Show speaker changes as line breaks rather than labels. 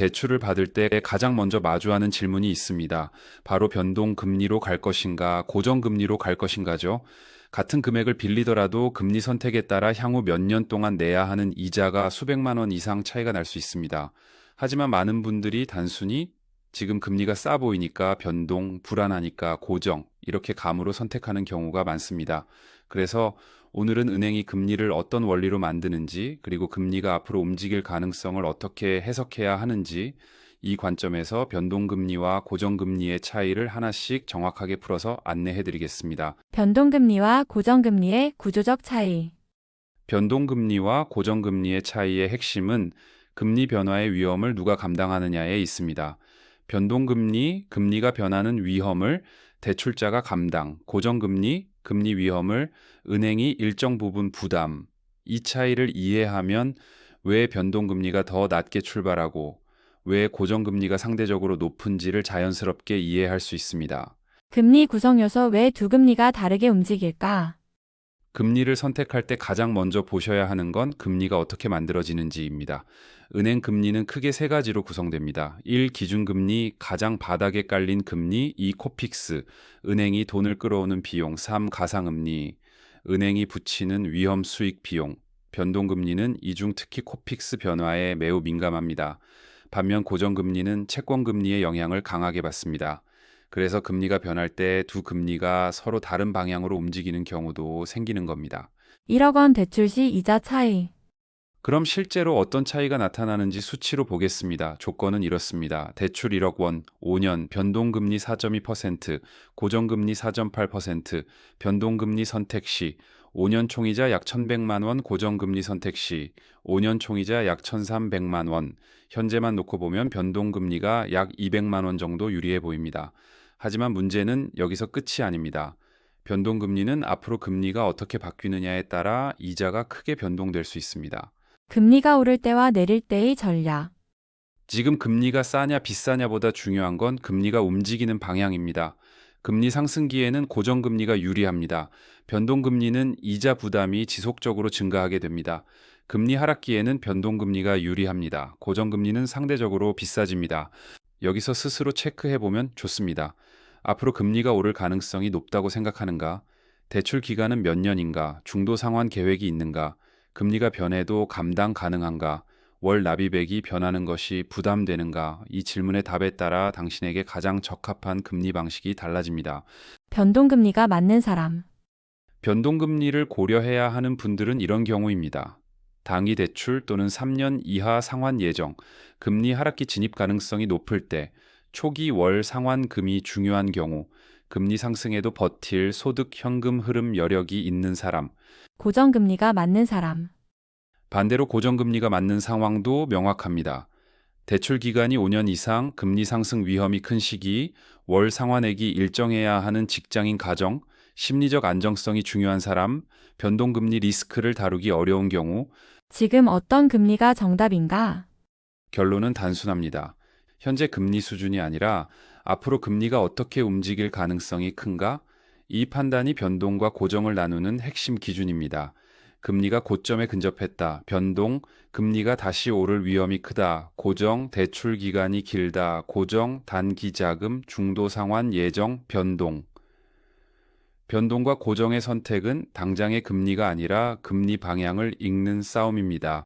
대출을 받을 때 가장 먼저 마주하는 질문이 있습니다. 바로 변동 금리로 갈 것인가, 고정 금리로 갈 것인가죠. 같은 금액을 빌리더라도 금리 선택에 따라 향후 몇 년 동안 내야 하는 이자가 수백만 원 이상 차이가 날 수 있습니다. 하지만 많은 분들이 단순히 지금 금리가 싸 보이니까 변동, 불안하니까 고정, 이렇게 감으로 선택하는 경우가 많습니다. 그래서 오늘은 은행이 금리를 어떤 원리로 만드는지, 그리고 금리가 앞으로 움직일 가능성을 어떻게 해석해야 하는지, 이 관점에서 변동금리와 고정금리의 차이를 하나씩 정확하게 풀어서 안내해 드리겠습니다.
변동금리와 고정금리의 구조적 차이.
변동금리와 고정금리의 차이의 핵심은 금리 변화의 위험을 누가 감당하느냐에 있습니다. 변동금리, 금리가 변하는 위험을 대출자가 감당, 고정금리, 금리 위험을 은행이 일정 부분 부담. 이 차이를 이해하면 왜 변동금리가 더 낮게 출발하고 왜 고정금리가 상대적으로 높은지를 자연스럽게 이해할 수 있습니다.
금리 구성 요소 왜 두 금리가 다르게 움직일까?
금리를 선택할 때 가장 먼저 보셔야 하는 건 금리가 어떻게 만들어지는지입니다. 은행 금리는 크게 세 가지로 구성됩니다. 1. 기준금리, 가장 바닥에 깔린 금리, 2. 코픽스, 은행이 돈을 끌어오는 비용, 3. 가상금리, 은행이 붙이는 위험 수익 비용. 변동금리는 이중 특히 코픽스 변화에 매우 민감합니다. 반면 고정금리는 채권금리의 영향을 강하게 받습니다. 그래서 금리가 변할 때 두 금리가 서로 다른 방향으로 움직이는 경우도 생기는 겁니다.
1억 원 대출 시 이자 차이.
그럼 실제로 어떤 차이가 나타나는지 수치로 보겠습니다. 조건은 이렇습니다. 대출 1억 원, 5년, 변동금리 4.2%, 고정금리 4.8%, 변동금리 선택 시, 5년 총이자 약 1,100만 원, 고정금리 선택 시, 5년 총이자 약 1,300만 원. 현재만 놓고 보면 변동금리가 약 200만 원 정도 유리해 보입니다. 하지만 문제는 여기서 끝이 아닙니다. 변동금리는 앞으로 금리가 어떻게 바뀌느냐에 따라 이자가 크게 변동될 수 있습니다.
금리가 오를 때와 내릴 때의 전략.
지금 금리가 싸냐 비싸냐보다 중요한 건 금리가 움직이는 방향입니다. 금리 상승기에는 고정금리가 유리합니다. 변동금리는 이자 부담이 지속적으로 증가하게 됩니다. 금리 하락기에는 변동금리가 유리합니다. 고정금리는 상대적으로 비싸집니다. 여기서 스스로 체크해 보면 좋습니다. 앞으로 금리가 오를 가능성이 높다고 생각하는가? 대출 기간은 몇 년인가? 중도 상환 계획이 있는가? 금리가 변해도 감당 가능한가? 월 납입액이 변하는 것이 부담되는가? 이 질문의 답에 따라 당신에게 가장 적합한 금리 방식이 달라집니다.
변동금리가 맞는 사람.
변동금리를 고려해야 하는 분들은 이런 경우입니다. 당위 대출 또는 3년 이하 상환 예정, 금리 하락기 진입 가능성이 높을 때, 초기 월 상환금이 중요한 경우, 금리 상승에도 버틸 소득 현금 흐름 여력이 있는 사람,
고정금리가 맞는 사람.
반대로 고정금리가 맞는 상황도 명확합니다. 대출 기간이 5년 이상, 금리 상승 위험이 큰 시기, 월 상환액이 일정해야 하는 직장인 가정, 심리적 안정성이 중요한 사람, 변동금리 리스크를 다루기 어려운 경우,
지금 어떤 금리가 정답인가?
결론은 단순합니다. 현재 금리 수준이 아니라 앞으로 금리가 어떻게 움직일 가능성이 큰가? 이 판단이 변동과 고정을 나누는 핵심 기준입니다. 금리가 고점에 근접했다. 변동, 금리가 다시 오를 위험이 크다. 고정, 대출 기간이 길다. 고정, 단기 자금, 중도 상환 예정, 변동. 변동과 고정의 선택은 당장의 금리가 아니라 금리 방향을 읽는 싸움입니다.